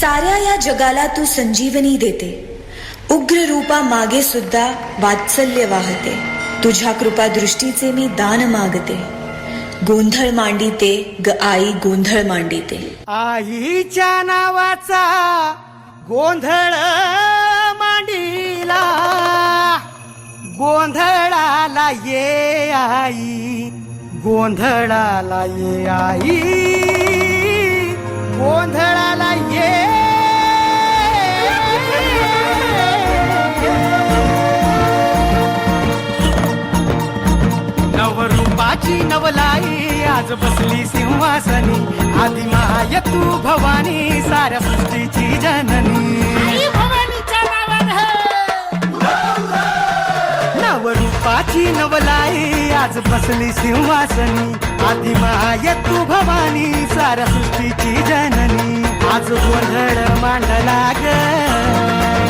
साऱ्या या जगाला तू संजीवनी देते. उग्र रूपा मागे सुद्धा वात्सल्य वाहते. तुझ्या कृपा दृष्टीचे मी दान मागते. गोंधळ मांडिते ग आई गोंधळ मांडिते. आईच्या नावाचा गोंधळ मांडीला. गोंधळाला ये आई गोंधळाला ये आई. गोंधळा नवरूपाची नवलाई आज बसली सिंहासनी. आधी माय तू भवानी साऱ्या सृष्टीची जननी. नवरूपाची नवलाई आज बसली सिंहासनी. आधी माय तू भवानी साऱ्या सृष्टीची जननी. आज गोंधळ मांडला ग!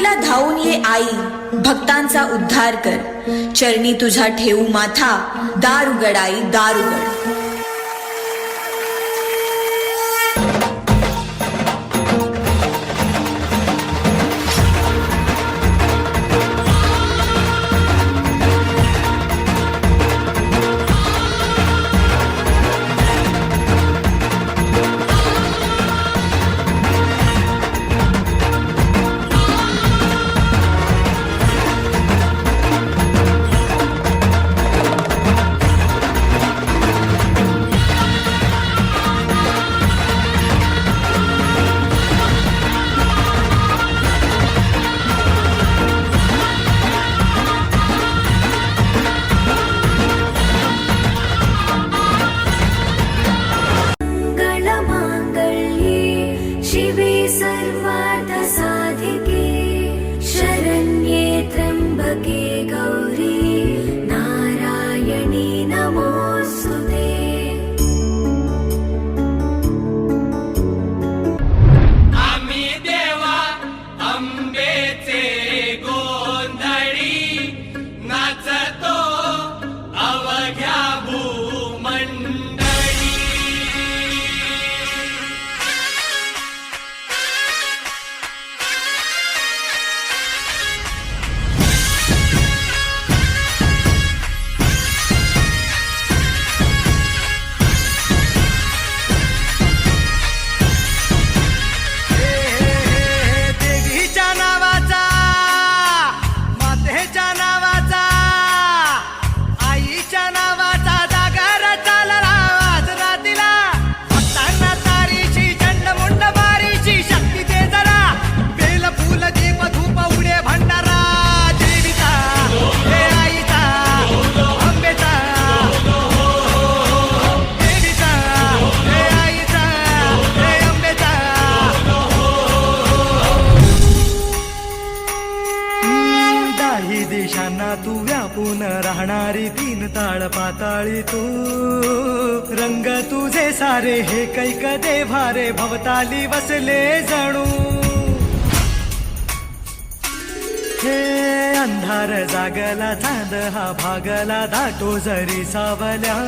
मदतीला धावून ये आई. भक्तांचा उद्धार कर. चरणी तुझा ठेवू माथा. दार उघड आई दार उघड ताळ पाताळी तू. रंग तुझे सारे हे कैक देभारे भवताली बसले जणू. हे अंधार जागला चांद हा भागला दाटो जरी सावल्या.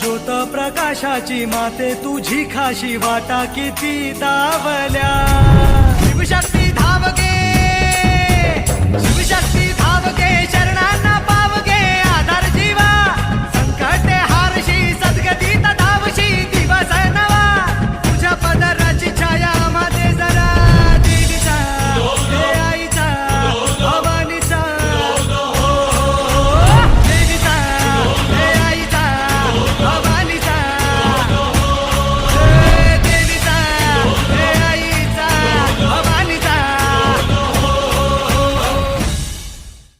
ज्योत प्रकाशाची माते तुझी खाशी वाटा किती दावल्या शिवशक्ती धावगे शिवशक्ती